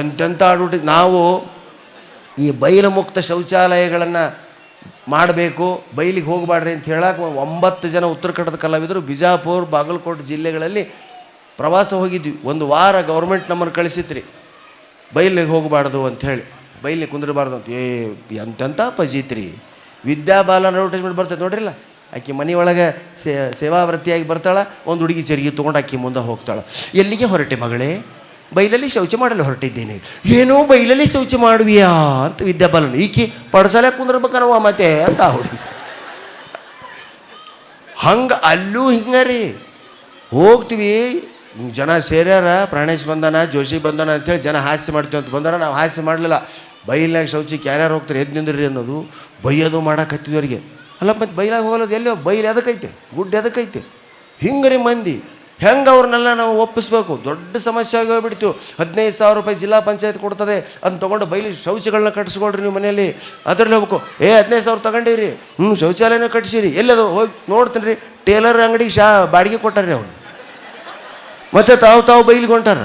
ಎಂತೆಂಥ ಆಡ್ಬಿಟ್ಟು ನಾವು ಈ ಬಯಲು ಮುಕ್ತ ಶೌಚಾಲಯಗಳನ್ನು ಮಾಡಬೇಕು ಬಯಲಿಗೆ ಹೋಗಬಾಡ್ರಿ ಅಂತ ಹೇಳಕ್ಕೆ ಒಂಬತ್ತು ಜನ ಉತ್ತರ ಕನ್ನಡದ ಕಲಾವಿದರು ಬಿಜಾಪುರ, ಬಾಗಲಕೋಟೆ ಜಿಲ್ಲೆಗಳಲ್ಲಿ ಪ್ರವಾಸ ಹೋಗಿದ್ವಿ. ಒಂದು ವಾರ ಗೌರ್ಮೆಂಟ್ ನಮ್ಮನ್ನು ಕಳಿಸಿತ್ರಿ. ಬೈಲಿಗೆ ಹೋಗಬಾರ್ದು ಅಂಥೇಳಿ ಬಯಲಿಗೆ ಕುಂದಿರಬಾರ್ದು ಅಂತ. ಏ ಎಂತೆಂಥ ಪಜೀತ್ರಿ ವಿದ್ಯಾಬಾಲ ಅಡ್ವರ್ಟೈಸ್ಮೆಂಟ್ ಬರ್ತೈತೆ ನೋಡ್ರಿಲ್ಲ? ಆಕೆ ಮನೆಯೊಳಗೆ ಸೇವಾವೃತ್ತಿಯಾಗಿ ಬರ್ತಾಳೆ, ಒಂದು ಹುಡುಗಿ ಚರಿಗೆ ತೊಗೊಂಡು ಆಕೆ ಮುಂದೆ ಹೋಗ್ತಾಳೆ. ಎಲ್ಲಿಗೆ ಹೊರಟೆ ಮಗಳೇ? ಬೈಲಲ್ಲಿ ಶೌಚ ಮಾಡಲು ಹೊರಟಿದ್ದೇನೆ. ಏನೋ ಬೈಲಲ್ಲಿ ಶೌಚ ಮಾಡುವಿಯಾ ಅಂತ ವಿದ್ಯಾಬಾಲನು, ಈಕೆ ಪಡಸಲೆ ಕುಂದಿರ್ಬೇಕನವ ಮತ್ತೆ ಅಂತ ಹುಡುಗಿ. ಹಂಗೆ ಅಲ್ಲೂ ಹಿಂಗೆ ರೀ. ಹೋಗ್ತೀವಿ ಜನ ಸೇರ್ಯಾರ, ಪ್ರಾಣೇಶ್ ಬಂದನ, ಜೋಶಿ ಬಂದನ ಅಂತೇಳಿ ಜನ ಹಾಸ್ಯ ಮಾಡ್ತೀವಿ ಅಂತ ಬಂದಾರ, ನಾವು ಹಾಸ್ಯ ಮಾಡಲಿಲ್ಲ. ಬೈಲಾಗ ಶೌಚಕ್ಕೆ ಯಾರ್ಯಾರು ಹೋಗ್ತಾರೆ ಎದ್ದು ನಿಂದ್ರಿ ಅನ್ನೋದು ಬೈಯೋದು ಮಾಡಕ್ಕೆ ಅವರಿಗೆ. ಅಲ್ಲ ಮತ್ತು ಬೈಲಾಗ ಹೋಗಲ್ಲದು ಎಲ್ಲೋ ಬೈಲ್ ಎದಕ್ಕೈತೆ ಗುಡ್ಡ ಎದಕ್ಕೈತೆ ಹಿಂಗೆ ರೀ ಮಂದಿ. ಹೆಂಗೆ ಅವ್ರನ್ನೆಲ್ಲ ನಾವು ಒಪ್ಪಿಸ್ಬೇಕು? ದೊಡ್ಡ ಸಮಸ್ಯೆ ಆಗಿ ಹೋಗ್ಬಿಡ್ತು. ಹದಿನೈದು ಸಾವಿರ ರೂಪಾಯಿ ಜಿಲ್ಲಾ ಪಂಚಾಯತ್ ಕೊಡ್ತದೆ. ಅದನ್ನ ತೊಗೊಂಡು ಬೈಲಿ ಶೌಚಗಳನ್ನ ಕಟ್ಟಿಸ್ಕೊಳ್ರಿ ನೀವು ಮನೆಯಲ್ಲಿ. ಅದ್ರಲ್ಲಿ ಹೋಗ್ಬೇಕು. ಏ, ಹದಿನೈದು ಸಾವಿರ ತಗೊಂಡಿರಿ ಹ್ಞೂ ಶೌಚಾಲಯನ ಕಟ್ಟಿಸಿರಿ ಎಲ್ಲದು ಹೋಗಿ ನೋಡ್ತೀನಿ ರೀ. ಟೇಲರ್ ಅಂಗಡಿಗೆ ಶಾ, ಬಾಡಿಗೆ ಕೊಟ್ಟಾರ್ರಿ ಅವ್ನು ಮತ್ತು ತಾವು ತಾವು ಬೈಲಿಗೆ ಹೊಂಟಾರ.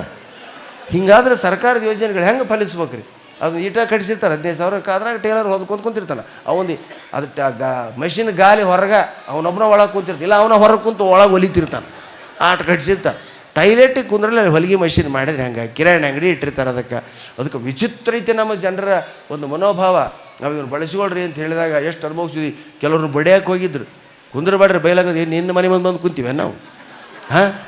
ಹಿಂಗಾದ್ರೆ ಸರ್ಕಾರದ ಯೋಜನೆಗಳು ಹೆಂಗೆ ಫಲಿಸ್ಬೇಕು ರೀ ಅದು ಈಟ ಕಟ್ಸಿರ್ತಾರೆ. ಹದಿನೈದು ಸಾವಿರಕ್ಕೆ ಅದ್ರಾಗ ಟೇಲರ್ ಹೊದ್ಕೊಂತ ಕುಂತಿರ್ತಾನೆ. ಅವನು ಅದು ಮಷಿನ್ ಗಾಲಿ ಹೊರಗೆ ಅವನೊಬ್ಬನ ಒಳಗೆ ಕೂತಿರ್ತಿಲ್ಲ ಅವನ ಹೊರಗೆ ಕುಂತು ಒಳಗೆ ಹೊಲಿತಿರ್ತಾನೆ ಆಟ ಕಟ್ಸಿರ್ತಾರೆ ಟೈಲೆಟಿಗೆ ಕುಂದ್ರಲ್ಲಿ ಹೊಲಿಗೆ ಮಷಿನ್ ಮಾಡಿದ್ರೆ ಹಂಗೆ? ಕಿರಾಣಿ ಅಂಗಡಿ ಇಟ್ಟಿರ್ತಾರೆ ಅದಕ್ಕೆ. ಅದಕ್ಕೆ ವಿಚಿತ್ರ ಐತೆ ನಮ್ಮ ಜನರ ಒಂದು ಮನೋಭಾವ. ನಾವು ಇವ್ರು ಬಳಸ್ಕೊಳ್ರಿ ಅಂತ ಹೇಳಿದಾಗ ಎಷ್ಟು ಅನುಭವಿಸಿದ್ವಿ. ಕೆಲವರು ಬಡಿಯಕ್ಕೆ ಹೋಗಿದ್ರು. ಕುಂದ್ರಬೇಡ್ರಿ ಬೈಲಾಗ ಏನು ನಿನ್ನ ಮನೆ ಮುಂದೆ ಬಂದು ಕುಂತೀವಿ ನಾವು? ಹಾಂ?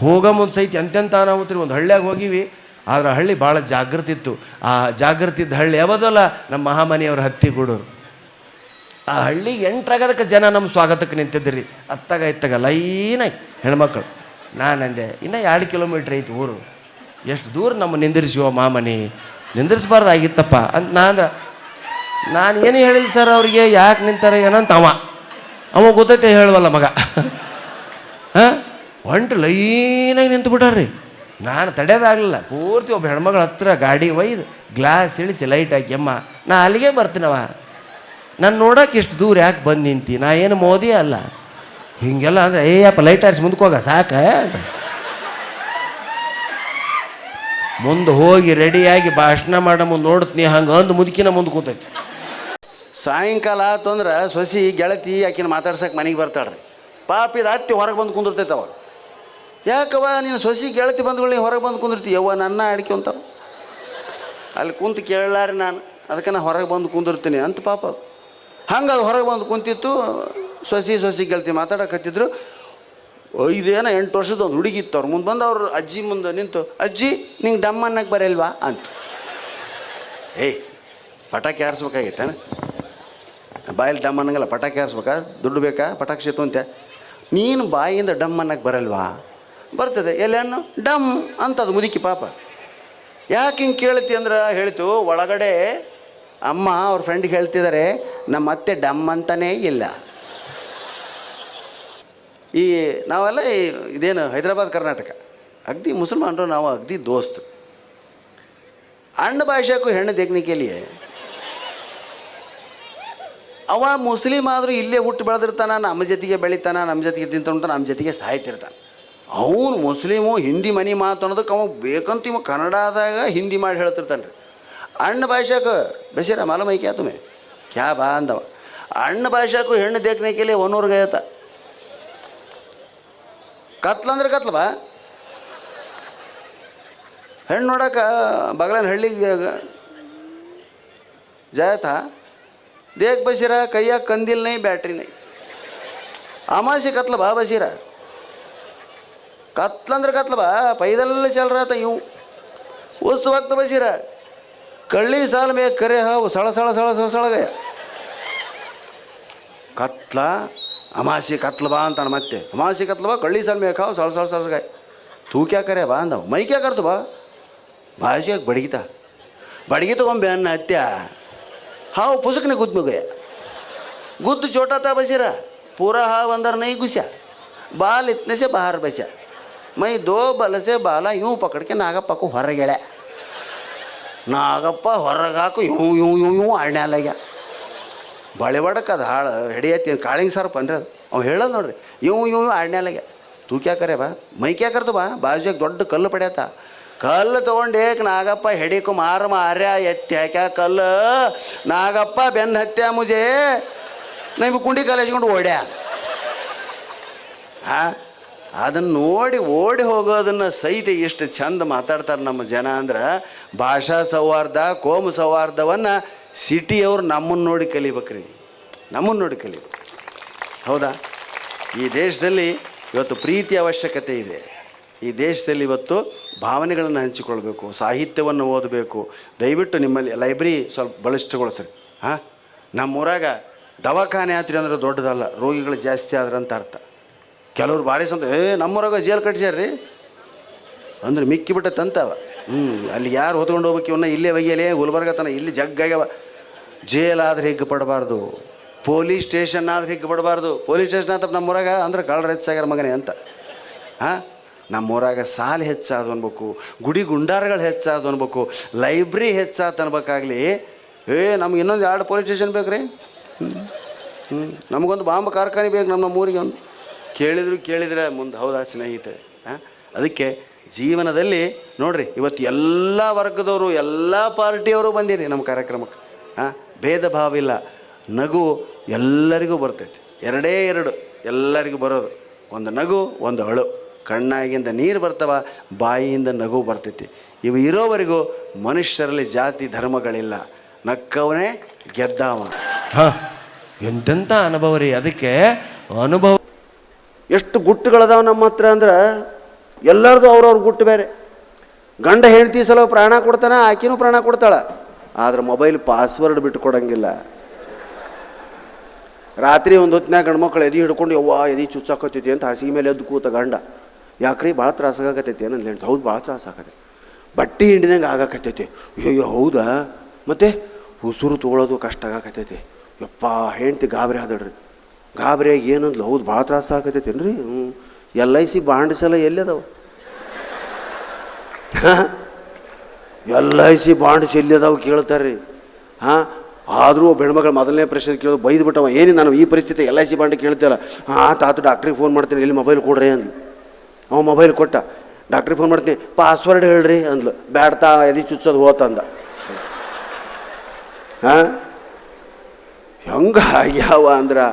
ಹೋಗೋ ಒಂದು ಸಹಿತ ಎಂತೆಂಥ ಅನಾಹುತ್ರಿ. ಒಂದು ಹಳ್ಳಿಯಾಗ ಹೋಗಿವಿ. ಆದ್ರೆ ಹಳ್ಳಿ ಭಾಳ ಜಾಗೃತಿ ಇತ್ತು ಆ ಜಾಗೃತಿ ಇದ್ದ ಹಳ್ಳಿ ಯಾವುದಲ್ಲ? ನಮ್ಮ ಮಹಾಮನಿಯವ್ರ ಹತ್ತಿಗೂಡೋರು ಆ ಹಳ್ಳಿಗೆ ಎಂಟ್ರಾಗೋದಕ್ಕೆ ಜನ ನಮ್ಮ ಸ್ವಾಗತಕ್ಕೆ ನಿಂತಿದ್ದೀರಿ ಅತ್ತಾಗ ಇತ್ತಾಗ ಲೈನಾಗಿ ಹೆಣ್ಮಕ್ಳು. ನಾನು ಅಂದೆ, ಇನ್ನು ಎರಡು ಕಿಲೋಮೀಟ್ರ್ ಐತಿ ಊರು. ಎಷ್ಟು ದೂರ ನಮ್ಮ ನಿಂದಿರಿಸುವ ಮಾಮನಿ. ನಿಂದಿರಿಸ್ಬಾರ್ದಾಗಿತ್ತಪ್ಪ ಅಂತ ನಾನು ನಾನು ಏನು ಹೇಳಿಲ್ಲ ಸರ್ ಅವ್ರಿಗೆ, ಯಾಕೆ ನಿಂತಾರೆ, ಏನಂತ ಅವ. ಅವ ಗೊತ್ತೈತೆ ಹೇಳುವಲ್ಲ ಮಗ. ಹಾಂ? ಹೊಂಟು ಲೈನಾಗಿ ನಿಂತು ಬಿಟ್ಟಾರ್ರಿ. ನಾನು ತಡೆಯೋದಾಗಲಿಲ್ಲ ಪೂರ್ತಿ ಒಬ್ಬ ಹೆಣ್ಮಗಳ ಹತ್ರ ಗಾಡಿ ಒಯ್ದು, ಗ್ಲಾಸ್ ಇಳಿಸಿ ಲೈಟ್ ಹಾಕಿ, ಅಮ್ಮ, ನಾ ಅಲ್ಲಿಗೆ ಬರ್ತೀನವ ನಾನು ನೋಡೋಕೆ ಇಷ್ಟು ದೂರ ಯಾಕೆ ಬಂದು ನಿಂತಿ? ನಾ ಏನು ಮೋದಿ ಅಲ್ಲ. ಹಿಂಗೆಲ್ಲ ಅಂದರೆ ಅಪ್ಪ ಲೈಟ್ ಹಾರಿಸಿ ಮುಂದಕ್ಕೆ ಹೋಗ, ಸಾಕ? ಮುಂದೆ ಹೋಗಿ ರೆಡಿಯಾಗಿ ಭಾಷಣ ಮಾಡೋ ಮುಂದೆ ನೋಡ್ತೀನಿ ಹಂಗೆ ಅಂದು ಮುದುಕಿನ ಮುಂದೆ ಕೂತೈತಿ. ಸಾಯಂಕಾಲ ಆತು ಅಂದ್ರೆ ಸೊಸಿ, ಗೆಳತಿ ಆಕಿನ ಮಾತಾಡ್ಸಕ್ಕೆ ಮನೆಗೆ ಬರ್ತಾಳ್ರಿ. ಪಾಪ ಇದು ಅತ್ತಿ ಹೊರಗೆ ಬಂದು ಕುಂದಿರ್ತೈತೆ ಅವ ಯಾಕವ ನೀನು ಸೊಸಿ, ಗೆಳತಿ ಬಂದ್ಗಳು ಹೊರಗೆ ಬಂದು ಕುಂದಿರ್ತಿ? ಯವ್ವ, ನನ್ನ ಅಡ್ಕೊಂತಾವ ಅಲ್ಲಿ ಕುಂತು ಕೇಳಲಾರಿ ನಾನು. ಅದಕ್ಕೆ ನಾನು ಹೊರಗೆ ಬಂದು ಕುಂದಿರ್ತೀನಿ ಅಂತ ಪಾಪ ಹಂಗೆ ಅದು ಹೊರಗೆ ಬಂದು ಕುಂತಿತ್ತು. ಸೊಸಿ ಸೊಸಿ ಗೆಳತಿ ಮಾತಾಡಕತ್ತಿದ್ರು. ಐದೇನ ಎಂಟು ವರ್ಷದ ಒಂದು ಹುಡುಗಿತ್ತು ಅವ್ರು. ಮುಂದೆ ಬಂದು ಅವ್ರು ಅಜ್ಜಿ ಮುಂದೆ ನಿಂತು, ಅಜ್ಜಿ, ನಿಂಗೆ ಡಮ್ ಅನ್ನಕ್ಕೆ ಬರಲ್ವಾ? ಅಂತ. ಏಯ್, ಪಟಾಕಿ ಹಾರಿಸ್ಬೇಕಾಗಿತ್ತಾನ ಬಾಯಲ್ಲಿ ಡಮ್ ಅನ್ನಂಗಲ್ಲ, ಪಟಾಕಿ ಹಾರಿಸ್ಬೇಕಾ? ದುಡ್ಡು ಬೇಕಾ? ಪಟಾಕಿ ಸೇತು ಅಂತ ನೀನು ಬಾಯಿಂದ ಡಮ್ ಅನ್ನಕ್ಕೆ ಬರಲ್ವಾ? ಬರ್ತದೆ. ಎಲ್ಲೇನು ಡಮ್ ಅಂತದು ಮುದುಕಿ ಪಾಪ. ಯಾಕೆ ಹಿಂಗೆ ಕೇಳ್ತಿ ಅಂದ್ರೆ ಹೇಳ್ತು, ಒಳಗಡೆ ಅಮ್ಮ ಅವ್ರ ಫ್ರೆಂಡ್ಗೆ ಹೇಳ್ತಿದ್ದಾರೆ ನಮ್ಮ ಅತ್ತೆ ಡಮ್ ಅಂತಲೇ ಇಲ್ಲ. ಈ ನಾವೆಲ್ಲ ಇದೇನು ಹೈದರಾಬಾದ್ ಕರ್ನಾಟಕ. ಅಗ್ದಿ ಮುಸಲ್ಮಾನರು ನಾವು ಅಗ್ದಿ ದೋಸ್ತು. ಅಣ್ಣ ಭಾಷೆಗೂ ಹೆಣ್ಣು ದೇಗ್ನಿಕೆಲಿಯೇ. ಅವ ಮುಸ್ಲಿಮ್ ಆದರೂ ಇಲ್ಲೇ ಹುಟ್ಟು ಬೆಳೆದಿರ್ತಾನ, ನಮ್ಮ ಜೊತೆಗೆ ಬೆಳೀತಾನ, ನಮ್ಮ ಜೊತೆಗೆ ತಿಂತಾನ ನಮ್ಮ ಜೊತೆಗೆ ಸಾಯ್ತಿರ್ತಾನೆ. ಅವನು ಮುಸ್ಲಿಮು ಹಿಂದಿ ಮನೆ ಮಾತಾಡೋದಕ್ಕೆ ಅವ ಬೇಕಂತ ಇವ ಕನ್ನಡದಾಗ ಹಿಂದಿ ಮಾಡಿ ಹೇಳ್ತಿರ್ತಾನೆ ರೀ ಅಣ್ಣ ಭಾಷಾಕ ಬಸೀರ ಮಾಲೂಮ್ ಐ ಕ್ಯಾ ತುಮೆ ಕ್ಯಾ ಬಾ ಅಂದವ ಅಣ್ಣ ಭಾಷಾಕು ಹೆಣ್ಣು ದೇಖ್ನೇಕೆಲೆ ಒನ್ನೂರು ಗಯತ ಕತ್ಲಂದ್ರೆ ಕತ್ಲ ಬಾ ಹೆಣ್ಣು ನೋಡಕ ಬಗಲನ ಹಳ್ಳಿಗೆ ಜಾಯತಾ देख बशीरा कैया कंदील नहीं बैटरी नहीं अमासी कत्ल बा बशीरा कत्ल अंदर कत्ल बा पैदल चल रहा था यूं ಕಳ್ಳಿ ಸಾಲ ಮೇ ಕರೆ ಹಾವು, ಸಳ ಸಳ ಸಳ ಸಳ ಸಳಗಯ ಕತ್ಲ, ಅಮಾಸಿ ಕತ್ಲ ಬಾ ಅಂತಾನೆ ಮತ್ತೆ. ಅಮಾಸಿ ಕತ್ಲ ಬಾ, ಕಳ್ಳಿ ಸಾಲ ಮೇಕ ಹಾವು, ಸಳ ಸಳ ಸಳಸಗಾಯ ತೂ ಕ್ಯಾ ಕರೆ ಬಾ ಅಂದವು. ಮೈ ಕ್ಯಾ ಕರ್ತು ಬಾ. ಭಾಷೆಯಾಗಿ ಬಡಗಿತ. ಬಡಗಿ ತಗೊಂಬೆ ಅನ್ನ ಹತ್ಯ. ಹಾವು ಪುಸಕ್ನೆ ಗುದ್ಮಗಯ ಗುದ್ದು ಚೋಟಾತ ಬಸಿರ. ಪೂರ ಹಾವು ಅಂದರ ನೈ ಗುಸ್ಯ. ಬಾಲ್ ಇತ್ನೆಸೆ ಬಾರ್ ಬಚ ಮೈ ದೋ ಬಲಸೆ ಬಾಲ, ಇವು ಪಕಡ್ಕೆ ನಾಗಪ್ಪಕ್ಕೂ ಹೊರಗೆಳೆ ನಾಗಪ್ಪ ಹೊರಗಾಕು ಇವು ಇವು ಇವು ಇವು ಆಡ್ನೆ ಅಲ್ಲಾಗ್ಯ ಬಳೆ ಅದು ಹಾಳು ಹಿಡಿಯತ್ತಿ ಕಾಳಿಂಗ್ ಸರ್ಪ ಅನ್ರಿ ಅದು. ಅವ್ನು ಹೇಳೋದು ನೋಡ್ರಿ, ಇವು ಇವು ಇವು ಅಲ್ಲಾಗ್ಯ ತೂ ಕ್ಯಾ ಕರೆ ಬಾ ಮೈಕ್ಯಾಕರ್ದು ಕ್ಯಾ ಬಾ ಬಾಜುಗೆ ದೊಡ್ಡ ಕಲ್ಲು ಪಡ್ಯಾತ. ಕಲ್ಲು ತೊಗೊಂಡು ಏಕ್ ನಾಗಪ್ಪ ಹೆಡಿಕು ಮಾರ ಮಾರ್ಯ, ಎತ್ತಿ ಹಾಕ್ಯ ಕಲ್ಲು. ನಾಗಪ್ಪ ಬೆನ್ನು ಹತ್ಯ ಮುಜೆ. ನಮಗೆ ಕುಂಡಿ ಕಲಿಸ್ಕೊಂಡು ಓಡ್ಯ. ಹಾ? ಅದನ್ನು ನೋಡಿ ಓಡಿ ಹೋಗೋದನ್ನು ಸಹಿತ ಎಷ್ಟು ಚಂದ ಮಾತಾಡ್ತಾರೆ ನಮ್ಮ ಜನ ಅಂದ್ರೆ ಭಾಷಾ ಸೌಹಾರ್ದ, ಕೋಮು ಸೌಹಾರ್ದವನ್ನು ಸಿಟಿಯವ್ರು ನಮ್ಮನ್ನು ನೋಡಿ ಕಲಿಬೇಕ್ರಿ. ನಮ್ಮನ್ನು ನೋಡಿ ಕಲಿಬೇಕು. ಹೌದಾ? ಈ ದೇಶದಲ್ಲಿ ಇವತ್ತು ಪ್ರೀತಿ ಅವಶ್ಯಕತೆ ಇದೆ. ಈ ದೇಶದಲ್ಲಿ ಇವತ್ತು ಭಾವನೆಗಳನ್ನು ಹಂಚಿಕೊಳ್ಬೇಕು, ಸಾಹಿತ್ಯವನ್ನು ಓದಬೇಕು. ದಯವಿಟ್ಟು ನಿಮ್ಮಲ್ಲಿ ಲೈಬ್ರರಿ ಸ್ವಲ್ಪ ಬಲಿಷ್ಠಗೊಳಿಸ್ರಿ ಹಾಂ? ನಮ್ಮೂರಾಗ ದವಾಖಾನೆ ಆತ್ರಿ ಅಂದ್ರೆ ದೊಡ್ಡದಲ್ಲ, ರೋಗಿಗಳು ಜಾಸ್ತಿ ಆದ್ರೆ ಅಂತ ಅರ್ಥ. ಕೆಲವ್ರು ಭಾರಿ ಸಂತ ಏ, ನಮ್ಮೂರಾಗ ಜೇಲ್ ಕಟ್ಸ್ಯಾರ್ರಿ ಅಂದ್ರೆ ಮಿಕ್ಕಿ ಬಿಟ್ಟತ್ತಂತವ ಹ್ಞೂ ಅಲ್ಲಿ ಯಾರು ಹೊತ್ಕೊಂಡು ಹೋಗ್ಬೇಕು ಇವನ್ನ ಇಲ್ಲೇ ಒಯ್ಯಲೇ, ಗುಲ್ಬರ್ಗ ತನ ಇಲ್ಲಿ ಜಗ್ಗಾಗ್ಯವ ಜೇಲ್ ಆದ್ರೆ ಹಿಗ್ಗು ಪಡಬಾರ್ದು. ಪೊಲೀಸ್ ಸ್ಟೇಷನ್ ಆದ್ರೆ ಹಿಗ್ಗು ಪಡಬಾರ್ದು. ಪೊಲೀಸ್ ಸ್ಟೇಷನ್ ಅಂತ ನಮ್ಮೂರಾಗ, ಅಂದ್ರೆ ಕಳ್ಳರು ಹೆಚ್ಚಾಗ್ಯಾರ ಮಗನೇ ಅಂತ. ಹಾಂ? ನಮ್ಮೂರಾಗ ಸಾಲ ಹೆಚ್ಚಾದ ಅನ್ಬೇಕು. ಗುಡಿ ಗುಂಡಾರಗಳು ಹೆಚ್ಚಾದ ಅನ್ಬೇಕು. ಲೈಬ್ರರಿ ಹೆಚ್ಚಾದ ಅನ್ಬೇಕಾಗ್ಲಿ. ಏ, ನಮ್ಗೆ ಇನ್ನೊಂದು ಎರಡು ಪೊಲೀಸ್ ಸ್ಟೇಷನ್ ಬೇಕು ರೀ ಹ್ಞೂ ನಮಗೊಂದು ಬಾಂಬ್ ಕಾರ್ಖಾನೆ ಬೇಕು ನಮ್ಮ ನಮ್ಮೂರಿಗೆ ಒಂದು. ಕೇಳಿದ್ರು ಕೇಳಿದ್ರೆ ಮುಂದೆ ಹೌದಾ ಸ್ನೇಹಿತರೆ ಹಾಂ ಅದಕ್ಕೆ ಜೀವನದಲ್ಲಿ ನೋಡಿರಿ, ಇವತ್ತು ಎಲ್ಲ ವರ್ಗದವರು, ಎಲ್ಲ ಪಾರ್ಟಿಯವರು ಬಂದಿರಿ ನಮ್ಮ ಕಾರ್ಯಕ್ರಮಕ್ಕೆ. ಹಾಂ ಭೇದ ಭಾವ ಇಲ್ಲ. ನಗು ಎಲ್ಲರಿಗೂ ಬರ್ತೈತಿ. ಎರಡೇ ಎರಡು ಎಲ್ಲರಿಗೂ ಬರೋದು. ಒಂದು ನಗು, ಒಂದು ಅಳು. ಕಣ್ಣಾಗಿಂದ ನೀರು ಬರ್ತಾವ, ಬಾಯಿಯಿಂದ ನಗು ಬರ್ತೈತಿ. ಇವು ಇರೋವರೆಗೂ ಮನುಷ್ಯರಲ್ಲಿ ಜಾತಿ ಧರ್ಮಗಳಿಲ್ಲ. ನಕ್ಕವನೇ ಗೆದ್ದಾವ ಹಾ ಎಂತೆಂಥ ಅನುಭವ ರೀ. ಅದಕ್ಕೆ ಅನುಭವ ಎಷ್ಟು ಗುಟ್ಟುಗಳದಾವ ನಮ್ಮ ಹತ್ರ ಅಂದ್ರೆ ಎಲ್ಲರದು ಅವ್ರವ್ರ ಗುಟ್ಟು ಬೇರೆ. ಗಂಡ ಹೆಂಡತಿ ಸಲ ಪ್ರಾಣ ಕೊಡ್ತಾನೆ, ಆಕಿನೂ ಪ್ರಾಣ ಕೊಡ್ತಾಳೆ. ಆದ್ರೆ ಮೊಬೈಲ್ ಪಾಸ್ವರ್ಡ್ ಬಿಟ್ಟು ಕೊಡಂಗಿಲ್ಲ ರಾತ್ರಿ ಒಂದು ಹೊತ್ತಿನಾಗ ಗಂಡ್ಮಕ್ಳು ಎದಿ ಹಿಡ್ಕೊಂಡು, ಯವ್ವ ಎದಿ ಚುಚ್ಚಾಕತ್ತೈತಿ ಅಂತ ಹಸಿ ಮೇಲೆ ಎದ್ದು ಕೂತ ಗಂಡ, ಯಾಕ್ರಿ ಭಾಳ ತ್ರಾಸಾಗತ್ತೈತಿ ಏನಂತ ಹೇಳ್ತಾ, ಹೌದು ಭಾಳ ತ್ರಾಸ ಆಗತ್ತೆ ಬಟ್ಟೆ ಹಿಂಡಿದಂಗೆ ಆಗಾಕತ್ತೈತಿ. ಅಯ್ಯೋ ಹೌದಾ? ಮತ್ತೆ ಉಸಿರು ತೊಗೊಳೋದು ಕಷ್ಟ ಆಗಾಕತ್ತೈತಿ. ಯಪ್ಪ, ಹೆಂಡ್ತಿ ಗಾಬರಿ ಆದಡ್ರಿ ಗಾಬರಿಯಾಗಿ ಏನಂದ್ಲು? ಹೌದು, ಭಾಳ ತ್ರಾಸ ಆಗತ್ತೈತೇನು ರೀ ಹ್ಞೂ ಎಲ್ ಐ ಸಿ ಬಾಂಡ್ಸ್ ಎಲ್ಲ ಎಲ್ಲಿದಾವ ಎಲ್ ಐ ಸಿ ಬಾಂಡ್ಸ್ ಎಲ್ಲಿದಾವ ಕೇಳ್ತಾರೆ ರೀ ಹಾಂ? ಆದರೂ ಒಬ್ಬ ಹೆಣ್ಮಗಳು ಮೊದಲನೇ ಪ್ರಶ್ನೆ ಕೇಳೋದು ಬೈದು ಬಿಟ್ಟವ ಏನು ನಾನು ಈ ಪರಿಸ್ಥಿತಿ ಎಲ್ ಐ ಸಿ ಬಾಂಡ್ ಕೇಳ್ತಿಲ್ಲ ಹಾಂ, ತಾತು ಡಾಕ್ಟ್ರಿಗೆ ಫೋನ್ ಮಾಡ್ತೀನಿ ಇಲ್ಲಿ ಮೊಬೈಲ್ ಕೊಡ್ರಿ ಅಂದ್ಲು. ಅವ ಮೊಬೈಲ್ ಕೊಟ್ಟ. ಡಾಕ್ಟ್ರಿಗೆ ಫೋನ್ ಮಾಡ್ತೀನಿ, ಪಾಸ್ವರ್ಡ್ ಹೇಳ್ರಿ ಅಂದ್ಲು. ಬ್ಯಾಡ್ತಾ ಎದಿ ಚುಚ್ಚೋದು ಹೋತ ಅಂದ. ಹಾಂ? ಹೆಂಗೆ ಆಗ್ಯಾವ ಅಂದ್ರೆ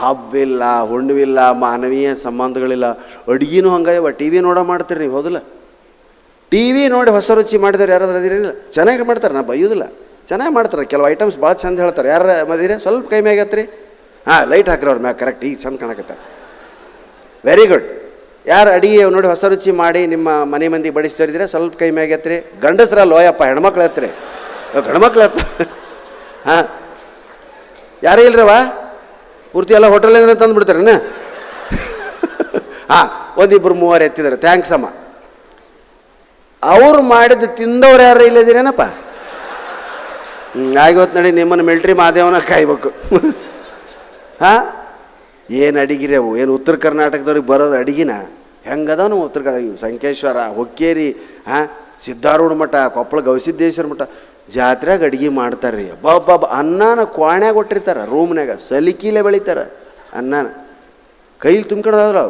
ಹಬ್ಬಿಲ್ಲ ಹುಣ್ಣಿವಿಲ್ಲ ಮಾನವೀಯ ಸಂಬಂಧಗಳಿಲ್ಲ. ಅಡುಗೆನೂ ಹಂಗಾಯವ ಟಿ ವಿ ನೋಡೋ ಮಾಡ್ತೀರಿ ನೀವು ಹೌದಿಲ್ಲ? ಟಿ ವಿ ನೋಡಿ ಹೊಸ ರುಚಿ ಮಾಡಿದಾರೆ ಯಾರಾದ್ರೂ ಅದಿರಲಿಲ್ಲ ಚೆನ್ನಾಗಿ ಮಾಡ್ತಾರೆ, ನಾ ಬೈಯೋದಿಲ್ಲ. ಚೆನ್ನಾಗಿ ಮಾಡ್ತಾರೆ. ಕೆಲವು ಐಟಮ್ಸ್ ಭಾಳ ಚಂದ ಹೇಳ್ತಾರೆ. ಯಾರ ಮದಿರಿ? ಸ್ವಲ್ಪ ಕೈ ಮ್ಯಾಗತ್ರಿ ಹಾಂ ಲೈಟ್ ಹಾಕ್ರಿ ಅವ್ರ ಮ್ಯಾಗ ಕರೆಕ್ಟ್ ಈಗ ಚಂದ ಕಾಣಕತ್ತಾರೆ. ವೆರಿ ಗುಡ್ ಯಾರು ಅಡಿಗೆ ನೋಡಿ ಹೊಸ ರುಚಿ ಮಾಡಿ ನಿಮ್ಮ ಮನೆ ಮಂದಿಗೆ ಬಡಿಸ್ತಾರಿದ್ರೆ ಸ್ವಲ್ಪ ಕೈ ಮ್ಯಾಗತ್ರಿ ಗಂಡಸ್ರ ಲೋಯಪ್ಪ, ಹೆಣ್ಮಕ್ಳು ಎತ್ರಿ ಗಂಡ್ಮಕ್ಳು ಹತ್ತ ಹಾಂ. ಯಾರೇ ಇಲ್ರವ ಪೂರ್ತಿ ಎಲ್ಲ ಹೋಟೆಲಿಂದ ತಂದು ಬಿಡ್ತಾರೇನ ಹಾಂ ಒಂದಿಬ್ಬರು ಮೂವರು ಎತ್ತಿದ್ದಾರೆ. ಥ್ಯಾಂಕ್ಸ್ ಅಮ್ಮ. ಅವ್ರು ಮಾಡಿದ್ದು ತಿಂದವ್ರು ಯಾರು ಇಲ್ಲದಿರೇನಪ್ಪ ಆಗಿವತ್ತು ನಡಿ ನಿಮ್ಮನ್ನು ಮಿಲ್ಟ್ರಿ ಮಾದೇವನ ಕಾಯ್ಬೇಕು. ಹಾಂ? ಏನು ಅಡಿಗಿರಿ ಅವು? ಏನು ಉತ್ತರ ಕರ್ನಾಟಕದವ್ರಿಗೆ ಬರೋದು ಅಡಿಗಿನ? ಹೆಂಗದಾವ ನಾವು ಉತ್ತರ ಕರ್ನಾಟಕ? ಸಂಕೇಶ್ವರ, ಹೊಕ್ಕೇರಿ, ಹಾಂ? ಸಿದ್ಧಾರೂಢ ಮಠ, ಕೊಪ್ಪಳ ಗವಿಸಿದ್ದೇಶ್ವರ ಮಠ. ಜಾತ್ರೆಗೆ ಅಡ್ಗೆ ಮಾಡ್ತಾರೆ ರೀ ಬಾಬ್ ಅನ್ನನ ಕ್ವಾಣ್ಯಾಗ ಕೊಟ್ಟಿರ್ತಾರೆ ರೂಮ್ನಾಗ ಸಲಿಕೀಲೆ ಬೆಳಿತಾರೆ ಅನ್ನನ. ಕೈಲಿ ತುಂಬ್ಕೊಂಡಾದ್ರ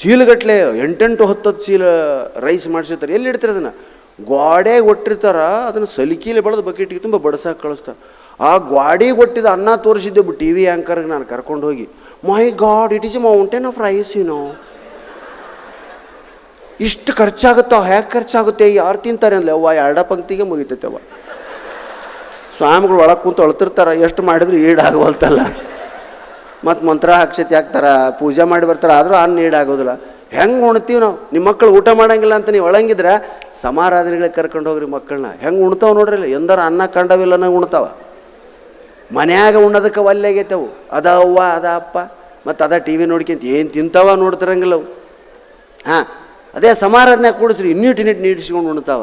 ಚೀಲಗಟ್ಲೆ ಎಂಟೆಂಟು ಹತ್ತತ್ತು ಚೀಲ ರೈಸ್ ಮಾಡಿಸಿರ್ತಾರೆ. ಎಲ್ಲಿ ಇಡ್ತಾರೆ ಅದನ್ನು? ಗ್ವಾಡೆಗೆ ಒಟ್ಟಿರ್ತಾರ, ಅದನ್ನು ಸಲಿಕೀಲೆ ಬೆಳೆದು ಬಕೆಟಿಗೆ ತುಂಬ ಬಡಸಾಗಿ ಕಳಿಸ್ತಾರೆ. ಆ ಗ್ವಾಡಿ ಒಟ್ಟಿದ ಅನ್ನ ತೋರಿಸಿದ್ದೆ ಟಿ ವಿ ಆ್ಯಂಕರ್ಗೆ ನಾನು ಕರ್ಕೊಂಡು ಹೋಗಿ my god it is a mountain of rice no ಇಷ್ಟು ಖರ್ಚಾಗುತ್ತೋ ಹೇಗೆ ಖರ್ಚಾಗುತ್ತೆ, ಯಾರು ತಿಂತಾರೆ ಅಂದ್ಲೆ ಅವ್ವ, ಎರಡ ಪಂಕ್ತಿಗೆ ಮುಗಿತೈತೆ ಅವ್ವ. ಸ್ವಾಮಿಗಳು ಒಳಗೆ ಕೂತು ಅಳ್ತಿರ್ತಾರೆ, ಎಷ್ಟು ಮಾಡಿದ್ರು ಈಡಾಗವಲ್ತಲ್ಲ. ಮತ್ತು ಮಂತ್ರ ಹಾಕ್ಸತಿ ಹಾಕ್ತಾರೆ ಪೂಜೆ ಮಾಡಿ ಬರ್ತಾರೆ, ಆದರೂ ಅನ್ನ ಈಡಾಗೋದಿಲ್ಲ. ಹೆಂಗೆ ಉಣ್ತೀವಿ ನಾವು? ನಿಮ್ಮ ಮಕ್ಕಳು ಊಟ ಮಾಡಂಗಿಲ್ಲ ಅಂತ ನೀವು ಒಳಂಗಿದ್ರೆ ಸಮಾರಾಧನೆಗಳಿಗೆ ಕರ್ಕೊಂಡು ಹೋಗ್ರಿ ಮಕ್ಕಳನ್ನ ಹೆಂಗೆ ಉಣ್ತಾವೆ ನೋಡ್ರಿ ಇಲ್ಲ? ಎಂದರ ಅನ್ನ ಕಂಡವಿಲ್ಲ ನಂಗೆ ಉಣ್ತಾವ. ಮನ್ಯಾಗ ಉಣ್ಣೋದಕ್ಕೆ ಒಲ್ಲೆಗೈತೆ ಅವು ಅದ ಅವ್ವ, ಅದ ಅಪ್ಪ, ಮತ್ತು ಅದ ಟಿ ವಿ ನೋಡ್ಕೊಂತ ಏನು ತಿಂತಾವ ನೋಡ್ತಿರಂಗಿಲ್ಲ ಅವು. ಹಾಂ, ಅದೇ ಸಮಾರಾಧನೆ ಕೂಡಿಸ್ರಿ ಇನ್ನಿಟ್ಟು ಇನ್ನಿಟ್ಟು ನೀಡಿಸ್ಕೊಂಡು ಉಣ್ತಾವ.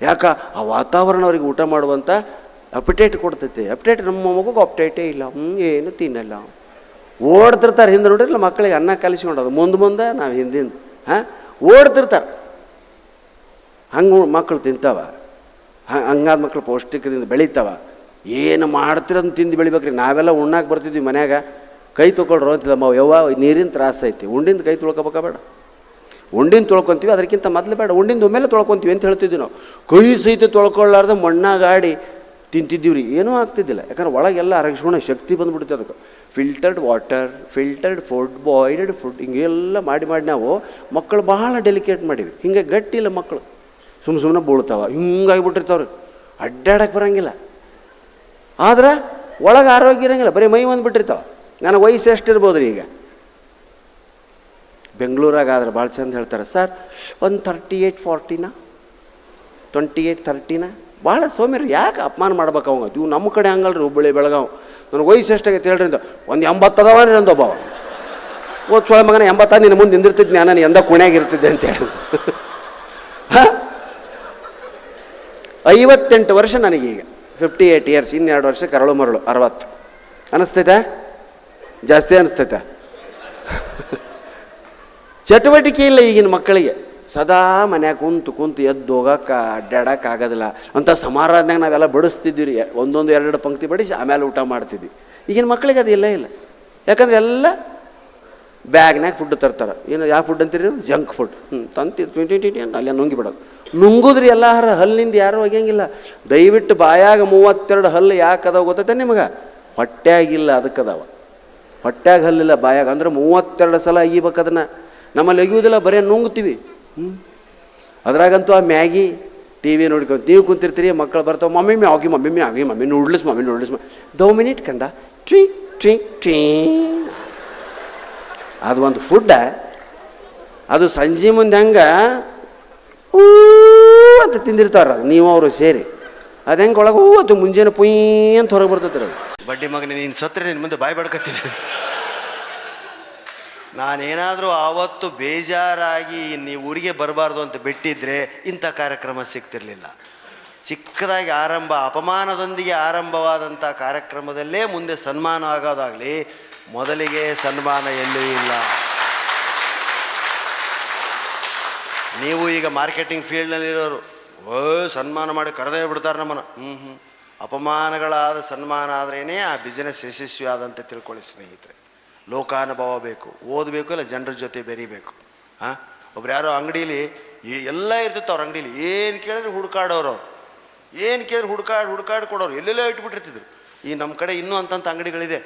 ಯಾಕ? ಆ ವಾತಾವರಣ ಅವ್ರಿಗೆ ಊಟ ಮಾಡುವಂಥ ಅಪಿಟೇಟ್ ಕೊಡ್ತೈತೆ. ಅಪಿಟೇಟ್ ನಮ್ಮ ಮಗುಗೆ ಅಪ್ಡೇಟೇ ಇಲ್ಲ. ಏನು ತಿನ್ನಲ್ಲ. ಓಡ್ತಿರ್ತಾರೆ ಹಿಂದೆ ನೋಡಿರಲ್ಲ ಮಕ್ಕಳಿಗೆ ಅನ್ನ ಕಲಿಸ್ಕೊಂಡದು ಮುಂದೆ ಮುಂದೆ ನಾವು ಹಿಂದಿನ, ಹಾಂ? ಓಡ್ತಿರ್ತಾರೆ. ಹಂಗೆ ಮಕ್ಕಳು ತಿಂತಾವ. ಹಂಗಾದ ಮಕ್ಕಳು ಪೌಷ್ಟಿಕದಿಂದ ಬೆಳೀತಾವ. ಏನು ಮಾಡ್ತಿರೋದು ತಿಂದು ಬೆಳಿಬೇಕ್ರಿ. ನಾವೆಲ್ಲ ಉಣ್ಣಾಕೆ ಬರ್ತಿದ್ವಿ ಮನ್ಯಾಗ. ಕೈ ತೊಗೊಳ್ರು ಅಂತಿಲ್ಲ ಮಾವು. ಯವ್ವ, ನೀರಿನ ತ್ರಾಸ ಐತಿ. ಉಂಡಿಂದ ಕೈ ತೊಳ್ಕೊಬೇಕಾ ಬೇಡ. ಉಂಡಿನ ತೊಳ್ಕೊತೀವಿ, ಅದಕ್ಕಿಂತ ಮೊದಲು ಬೇಡ. ಉಂಡಿಂದ ಒಮ್ಮೆಲೆ ತೊಳ್ಕೊತೀವಿ ಅಂತ ಹೇಳ್ತಿದ್ವಿ ನಾವು. ಕೈ ಸಹಿತ ತೊಳ್ಕೊಳ್ಳಾರ್ದೆ ಮಣ್ಣಾಗಾಡಿ ತಿಂತಿದ್ದೀವಿ ರೀ ಏನೂ ಆಗ್ತಿದ್ದಿಲ್ಲ. ಯಾಕಂದ್ರೆ ಒಳಗೆಲ್ಲ ಅರಗಿಸ್ಕೊಂಡ ಶಕ್ತಿ ಬಂದ್ಬಿಡುತ್ತೆ ಅದಕ್ಕೆ. Filtered water filtered food boiled food ಹಿಂಗೆಲ್ಲ ಮಾಡಿ ಮಾಡಿ ನಾವು ಮಕ್ಕಳು ಭಾಳ ಡೆಲಿಕೇಟ್ ಮಾಡಿವಿ. ಹಿಂಗೆ ಗಟ್ಟಿಲ್ಲ ಮಕ್ಕಳು. ಸುಮ್ಮ ಸುಮ್ಮನೆ ಬೀಳ್ತಾವ. ಹಿಂಗಾಗಿಬಿಟ್ಟಿರ್ತಾವ್ರಿ. ಅಡ್ಡಾಡಕ್ಕೆ ಬರೋಂಗಿಲ್ಲ. ಆದ್ರೆ ಒಳಗೆ ಆರೋಗ್ಯ ಇರೋಂಗಿಲ್ಲ. ಬರೀ ಮೈ ಬಂದ್ಬಿಟ್ಟಿರ್ತಾವ. ನನ್ನ ವಯಸ್ಸು ಎಷ್ಟಿರ್ಬೋದು ರೀ ಈಗ? ಬೆಂಗಳೂರಾಗ ಆದ್ರೆ ಭಾಳ ಚಂದ ಹೇಳ್ತಾರೆ. ಸರ್, ಒಂದು ತರ್ಟಿ ಏಯ್ಟ್ ಫಾರ್ಟಿನ ಟ್ವೆಂಟಿ ಏಯ್ಟ್ ತರ್ಟಿನ ಭಾಳ ಸೌಮ್ಯರು ಯಾಕೆ ಅಪಮಾನ ಮಾಡ್ಬೇಕು ಅವಂಗ? ಇವು ನಮ್ಮ ಕಡೆ ಹಂಗಲ್ರಿ ಹುಬ್ಬಳ್ಳಿ, ಬೆಳಗಾವ್. ನನಗೆ ವಯಸ್ಸು ಎಷ್ಟಾಗೈತೆ ಅಂತ. ಒಂದು ಎಂಬತ್ತು ಅದಾವ ರೀ ಅಂದೊಬ್ಬ ಓದ್ ಚೊಳ ಮಗನ ಎಂಬತ್ತ ನಿನ್ನ ಮುಂದೆ ನಿಂದಿರ್ತಿದ್ದೆ ನಾನು ಎಂದ ಕುಣ್ಯಾಗಿರ್ತಿದ್ದೆ ಅಂತ ಹೇಳಿದ್ರು ಐವತ್ತೆಂಟು ವರ್ಷ ನನಗೀಗ. ಫಿಫ್ಟಿ ಏಯ್ಟ್ ಇಯರ್ಸ್ ಇನ್ನೆರಡು ವರ್ಷ ಕರಳು ಮರಳು, ಅರವತ್ತು. ಅನಿಸ್ತೈತೆ? ಜಾಸ್ತಿ ಅನಿಸ್ತೈತೆ? ಚಟುವಟಿಕೆ ಇಲ್ಲ ಈಗಿನ ಮಕ್ಕಳಿಗೆ. ಸದಾ ಮನ್ಯಾಗ ಕುಂತು ಕುಂತು ಎದ್ದು ಹೋಗಕ್ಕೆ ಅಡ್ಡಾಡಕ್ಕೆ ಆಗೋದಿಲ್ಲ ಅಂತ ಸಮಾರಾಧನೆಗೆ ನಾವೆಲ್ಲ ಬಡಿಸ್ತಿದ್ವಿ ರೀ ಒಂದೊಂದು ಎರಡು ಪಂಕ್ತಿ ಬಡಿಸಿ ಆಮೇಲೆ ಊಟ ಮಾಡ್ತಿದ್ವಿ. ಈಗಿನ ಮಕ್ಕಳಿಗೆ ಅದು ಇಲ್ಲ ಇಲ್ಲ. ಯಾಕಂದ್ರೆ ಎಲ್ಲ ಬ್ಯಾಗ್ನಾಗ ಫುಡ್ ತರ್ತಾರೆ. ಏನು, ಯಾವ ಫುಡ್ ಅಂತೀರಿ ಜಂಕ್ ಫುಡ್ ಹ್ಞೂ ತಂತಿ ಟ್ವೆಂಟಿ ಅಂತ ಅಲ್ಲೇ ನುಂಗಿ ಬಿಡೋದು. ನುಂಗುದ್ರಿ ಎಲ್ಲ ಹರ ಹಲ್ಲಿಂದ ಯಾರೂ ಹೋಗಂಗಿಲ್ಲ ದಯವಿಟ್ಟು ಬಾಯಾಗ ಮೂವತ್ತೆರಡು ಹಲ್ಲು ಯಾಕೆ ಅದಾವ ಗೊತ್ತೈತೆ ನಿಮಗೆ? ಹೊಟ್ಯಾಗಿಲ್ಲ ಅದಕ್ಕೆ ಅದಾವ ಹೊಟ್ಯಾಗ ಹಲ್ಲಿಲ್ಲ, ಬಾಯಾಗ. ಅಂದ್ರೆ ಮೂವತ್ತೆರಡು ಸಲ ಅಗಿಬೇಕದನ್ನ ನಮ್ಮಲ್ಲಿ ಒಗಿಯೋದಿಲ್ಲ ಬರೀ ನುಂಗ್ತೀವಿ. ಹ್ಞೂ ಅದ್ರಾಗಂತೂ ಆ ಮ್ಯಾಗಿ ಟಿ ವಿ ನೋಡ್ಕೊಂಡು, ನೀವು ಕುಂತಿರ್ತೀರಿ ಮಕ್ಕಳು ಬರ್ತಾವೆ, mummy Maggi mummy Maggi mummy noodles mummy noodles ದೋ ಮಿನಿಟ್ ಕಂದ. Tree tree tree. ಅದು ಒಂದು ಫುಡ್ಡ ಅದು ಸಂಜೆ ಮುಂದೆ ಹೆಂಗೆ ಹೂ ಅಂತ ತಿಂದಿರ್ತಾರ ನೀವು ಅವರು ಸೇರಿ. ಅದು ಹೆಂಗೆ ಒಳಗೆ ಹೂ ಅದು ಮುಂಜಾನೆ ಪುಯ್ ಅಂತ ಹೊರಗೆ ಬರ್ತೈತೆ ಬಡ್ಡಿ ಮಗನೇ, ನೀನು ಸತ್ತರೆ ನಿನ್ನ ಮುಂದೆ ಬಾಯಿ ಬಡ್ಕತ್ತೀನಿ. ನಾನೇನಾದರೂ ಆವತ್ತು ಬೇಜಾರಾಗಿ ನೀವು ಊರಿಗೆ ಬರಬಾರ್ದು ಅಂತ ಬಿಟ್ಟಿದ್ರೆ ಇಂಥ ಕಾರ್ಯಕ್ರಮ ಸಿಗ್ತಿರಲಿಲ್ಲ. ಚಿಕ್ಕದಾಗಿ ಆರಂಭ, ಅಪಮಾನದೊಂದಿಗೆ ಆರಂಭವಾದಂಥ ಕಾರ್ಯಕ್ರಮದಲ್ಲೇ ಮುಂದೆ ಸನ್ಮಾನ ಆಗೋದಾಗಲಿ ಮೊದಲಿಗೆ ಸನ್ಮಾನ ಎಲ್ಲೂ ಇಲ್ಲ. ನೀವು ಈಗ ಮಾರ್ಕೆಟಿಂಗ್ ಫೀಲ್ಡ್ನಲ್ಲಿರೋರು, ಓ, ಸನ್ಮಾನ ಮಾಡಿ ಕರೆದೇ ಬಿಡ್ತಾರೆ ನಮ್ಮನ್ನು. ಹ್ಞೂ ಹ್ಞೂ ಅಪಮಾನಗಳಾದ ಸನ್ಮಾನ ಆದ್ರೇ ಆ ಬಿಸ್ನೆಸ್ ಯಶಸ್ವಿ ಆದಂತೆ ತಿಳ್ಕೊಳ್ಳಿ ಸ್ನೇಹಿತರೆ. ಲೋಕಾನುಭವ ಬೇಕು, ಓದಬೇಕು ಇಲ್ಲ ಜನರ ಜೊತೆ ಬೆರಿಬೇಕು ಹಾಂ ಒಬ್ರು ಯಾರೋ ಅಂಗಡೀಲಿ ಎಲ್ಲ ಇರ್ತಿತ್ತು ಅವ್ರ ಅಂಗಡೀಲಿ. ಏನು ಕೇಳಿದ್ರೆ ಹುಡುಕಾಡೋರು ಅವ್ರು. ಏನು ಕೇಳಿದ್ರೆ ಹುಡ್ಕಾಡ್ ಹುಡ್ಕಾಡ್ ಕೊಡೋರು. ಎಲ್ಲೆಲ್ಲೋ ಇಟ್ಬಿಟ್ಟಿರ್ತಿದ್ರು. ಈ ನಮ್ಮ ಕಡೆ ಇನ್ನೂ ಅಂತಂತ ಅಂಗಡಿಗಳಿದೆ.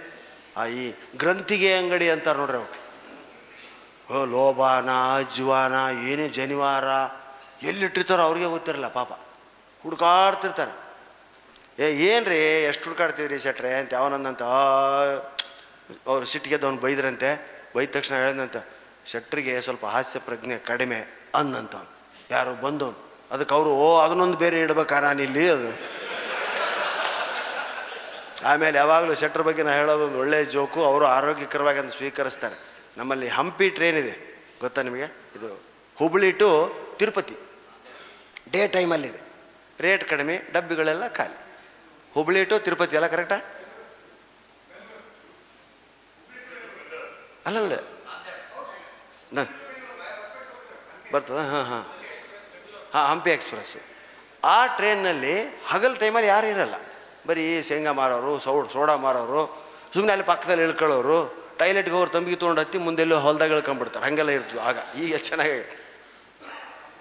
ಆ ಈ ಗ್ರಂಥಿಗೆ ಅಂಗಡಿ ಅಂತಾರೆ ನೋಡ್ರಿ ಅವ್ರು. ಓ ಲೋಬಾನ ಅಜ್ವಾನ, ಏನೇ ಜನಿವಾರ, ಎಲ್ಲಿಟ್ಟಿರ್ತಾರೋ ಅವ್ರಿಗೆ ಗೊತ್ತಿರಲ್ಲ ಪಾಪ. ಹುಡ್ಕಾಡ್ತಿರ್ತಾರೆ. ಏ ಏನು ರೀ ಎಷ್ಟು ಹುಡ್ಕಾಡ್ತಿದ್ರಿ ಸೆಟ್ರೆ ಅಂತ ಅವನಂದಂತ ಅವ್ರು ಸಿಟ್ಟಿಗೆದ್ದು ಅವ್ನು ಬೈದ್ರಂತೆ, ಬೈದ ತಕ್ಷಣ ಹೇಳಿದಂತ, ಶೆಟ್ರಿಗೆ ಸ್ವಲ್ಪ ಹಾಸ್ಯ ಪ್ರಜ್ಞೆ ಕಡಿಮೆ, ಅನ್ನಂತ ಅವ್ನು. ಯಾರು ಬಂದವನು. ಅದಕ್ಕೆ ಅವರು, ಓ, ಅದನ್ನೊಂದು ಬೇರೆ ಇಡ್ಬೇಕಾ ನಾನು ಇಲ್ಲಿ? ಅದು. ಆಮೇಲೆ ಯಾವಾಗಲೂ ಶೆಟ್ರ್ ಬಗ್ಗೆ ನಾನು ಹೇಳೋದು ಒಂದು ಒಳ್ಳೆಯ ಜೋಕು, ಅವರು ಆರೋಗ್ಯಕರವಾಗಿ ಅದನ್ನು ಸ್ವೀಕರಿಸ್ತಾರೆ. ನಮ್ಮಲ್ಲಿ ಹಂಪಿ ಟ್ರೈನ್ ಇದೆ. ಗೊತ್ತಾ ನಿಮಗೆ? ಇದು ಹುಬ್ಳಿ ಟು ತಿರುಪತಿ. ಡೇ ಟೈಮಲ್ಲಿದೆ. ರೇಟ್ ಕಡಿಮೆ, ಡಬ್ಬಿಗಳೆಲ್ಲ ಖಾಲಿ. ಹುಬ್ಳಿ ಟು ತಿರುಪತಿ ಎಲ್ಲ ಕರೆಕ್ಟಾ? ಅಲ್ಲಲ್ಲ. ಬರ್ತದ? ಹಾಂ ಹಾಂ. ಹಾಂ, ಹಂಪಿ ಎಕ್ಸ್ಪ್ರೆಸ್. ಆ ಟ್ರೈನಲ್ಲಿ ಹಗಲು ಟೈಮಲ್ಲಿ ಯಾರು ಇರಲ್ಲ. ಬರೀ ಶೇಂಗಾ ಮಾರೋರು ಸೌಡ್ ಸೋಡಾ ಮಾರೋರು ಸುಮ್ಮನೆ ಅಲ್ಲಿ ಪಕ್ಕದಲ್ಲಿ ಇಳ್ಕೊಳ್ಳೋರು, ಟಾಯ್ಲೆಟ್ಗೆ ಹೋಗೋರು ತಂಬಿಗೆ ತೊಗೊಂಡು ಹತ್ತಿ ಮುಂದೆಲ್ಲೋ ಹೊಲ್ದಾಗ ಇಳ್ಕೊಂಡ್ಬಿಡ್ತಾರೆ. ಹಾಗೆಲ್ಲ ಇರ್ತೀವಿ ಆಗ. ಈಗ ಚೆನ್ನಾಗಿ.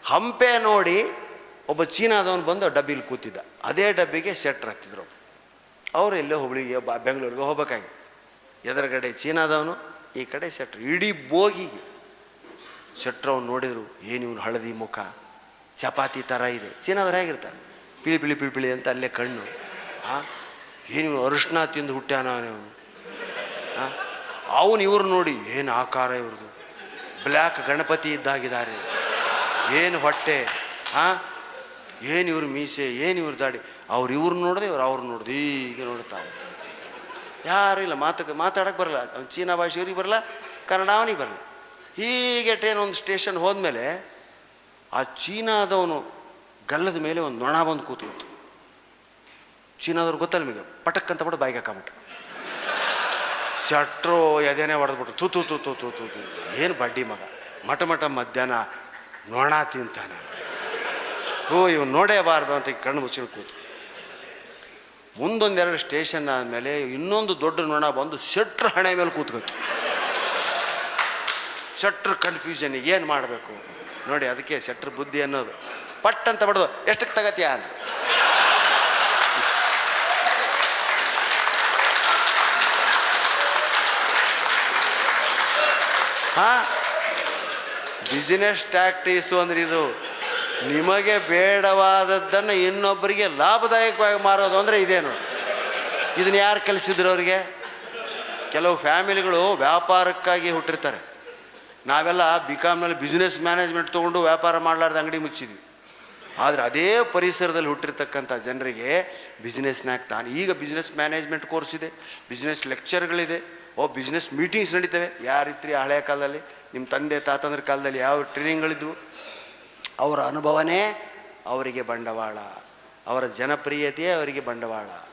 ಹಂಪೆ ನೋಡಿ ಒಬ್ಬ ಚೀನಾದವನು ಬಂದು ಡಬ್ಬಿಲಿ ಕೂತಿದ್ದ. ಅದೇ ಡಬ್ಬಿಗೆ ಸೆಟ್ರ್ ಹತ್ತಿದ್ರು ಅವರು ಎಲ್ಲೋ ಹುಬ್ಳಿಗೆ ಬೆಂಗಳೂರಿಗೆ ಹೋಗ್ಬೇಕಾಗಿತ್ತು ಎದುರುಗಡೆ ಚೀನಾದವನು ಈ ಕಡೆ ಸೆಟ್ರು ಇಡೀ ಬೋಗಿಗೆ. ಶೆಟ್ರ್ ಅವ್ನು ನೋಡಿದರು, ಏನು ಇವನು ಹಳದಿ ಮುಖ? ಚಪಾತಿ ಥರ ಇದೆ. ಚೀನಾದ್ರೆ ಹೇಗಿರ್ತಾರೆ? ಪಿಳಿ ಪಿಳಿ ಪಿಳಿ ಪಿಳಿ ಅಂತ ಅಲ್ಲೇ ಕಣ್ಣು. ಹಾಂ ಏನು ಇವನು ಅರಿಶಿನ ತಿಂದು ಹುಟ್ಟ್ಯಾನ ಅವನು? ಹಾಂ ಅವನು ಇವ್ರು ನೋಡಿ, ಏನು ಆಕಾರ ಇವ್ರದ್ದು ಬ್ಲ್ಯಾಕ್ ಗಣಪತಿ ಇದ್ದಾಗಿದ್ದಾರೆ. ಏನು ಹೊಟ್ಟೆ? ಹಾಂ ಏನು ಇವ್ರ ಮೀಸೆ? ಏನು ಇವ್ರ ದಾಡಿ? ಅವ್ರು ಇವ್ರು ನೋಡಿದೆ ಇವ್ರು ಅವ್ರು ನೋಡ್ದು ಹೀಗೆ ನೋಡ್ತಾವೆ ಯಾರು ಇಲ್ಲ ಮಾತು ಮಾತಾಡಕ್ಕೆ ಬರಲ್ಲ. ಅವ್ನು ಚೀನಾ ಭಾಷೆ ಇವ್ರಿಗೆ ಬರಲ್ಲ, ಕನ್ನಡ ಅವನಿಗೆ ಬರಲ್ಲ. ಹೀಗೆ ಟ್ರೈನ್ ಒಂದು ಸ್ಟೇಷನ್ ಹೋದ್ಮೇಲೆ ಆ ಚೀನಾದವನು ಗಲ್ಲದ ಮೇಲೆ ಒಂದು ನೊಣ ಬಂದು ಕೂತ್ಕೊತು ಚೀನಾದವ್ರು ಗೊತ್ತಲ್ಲ ನಿಮಗೆ? ಪಟಕ್ ಅಂತ ಬಿಟ್ಟು ಬಾಯಿಗೆ ಹಾಕೊಂಬಿಟ್ಟು ಸೆಟ್ರೋ ಎದೇನೆ ಹೊಡೆದ್ಬಿಟ್ರು ತು ತು ತು ತು ಏನು ಬಡ್ಡಿ ಮಗ? ಮಟ ಮಟ ಮಧ್ಯಾಹ್ನ ನೊಣ ತಿಂತಾನೆ. ತೂ ಇವ್ ನೋಡೇಬಾರ್ದು ಅಂತ ಕಣ್ಣು ಮುಚ್ಚಿನ ಕೂತು ಮುಂದೊಂದೆರಡು ಸ್ಟೇಷನ್ ಆದಮೇಲೆ ಇನ್ನೊಂದು ದೊಡ್ಡ ನೊಣ ಬಂದು ಶೆಟ್ರ್ ಹಣೆ ಮೇಲೆ ಕೂತ್ಕೋತು. ಶಟ್ರ್ ಕನ್ಫ್ಯೂಷನ್ ಏನು ಮಾಡಬೇಕು? ನೋಡಿ, ಅದಕ್ಕೆ ಶಟ್ರ್ ಬುದ್ಧಿ ಅನ್ನೋದು. ಪಟ್ ಅಂತ ಬಡ್ದು ಎಷ್ಟಕ್ಕೆ ತಗತ್ಯ ಅಂತ. ಹಾ? ಬಿಸಿನೆಸ್ ಟ್ಯಾಕ್ಟೀಸು ಅಂದ್ರೆ ಇದು. ನಿಮಗೆ ಬೇಡವಾದದ್ದನ್ನು ಇನ್ನೊಬ್ಬರಿಗೆ ಲಾಭದಾಯಕವಾಗಿ ಮಾರೋದು ಅಂದರೆ ಇದೇನು ಇದನ್ನ ಯಾರು ಕಲಿಸಿದ್ರು ಅವರಿಗೆ? ಕೆಲವು ಫ್ಯಾಮಿಲಿಗಳು ವ್ಯಾಪಾರಕ್ಕಾಗಿ ಹುಟ್ಟಿರ್ತಾರೆ. ನಾವೆಲ್ಲ ಬಿ ಕಾಮ್ನಲ್ಲಿ ಬಿಸ್ನೆಸ್ ಮ್ಯಾನೇಜ್ಮೆಂಟ್ ತೊಗೊಂಡು ವ್ಯಾಪಾರ ಮಾಡಲಾರ್ದ ಅಂಗಡಿ ಮುಚ್ಚಿದ್ವಿ. ಆದರೆ ಅದೇ ಪರಿಸರದಲ್ಲಿ ಹುಟ್ಟಿರ್ತಕ್ಕಂಥ ಜನರಿಗೆ ಬಿಸ್ನೆಸ್ನಾಗ ತಾನು ಈಗ ಬಿಸ್ನೆಸ್ ಮ್ಯಾನೇಜ್ಮೆಂಟ್ ಕೋರ್ಸ್ ಇದೆ ಬಿಸ್ನೆಸ್ ಲೆಕ್ಚರ್ಗಳಿದೆ ಓ ಬಿಸ್ನೆಸ್ ಮೀಟಿಂಗ್ಸ್ ನಡೀತವೆ. ಯಾರಿತ್ರಿ ಹಳೆಯ ಕಾಲದಲ್ಲಿ? ನಿಮ್ಮ ತಂದೆ ತಾತಂದ್ರ ಕಾಲದಲ್ಲಿ ಯಾವ ಟ್ರೈನಿಂಗ್ಗಳಿದ್ವು ಅವರ ಅನುಭವನೇ ಅವರಿಗೆ ಬಂಡವಾಳ. ಅವರ ಜನಪ್ರಿಯತೆಯೇ ಅವರಿಗೆ ಬಂಡವಾಳ.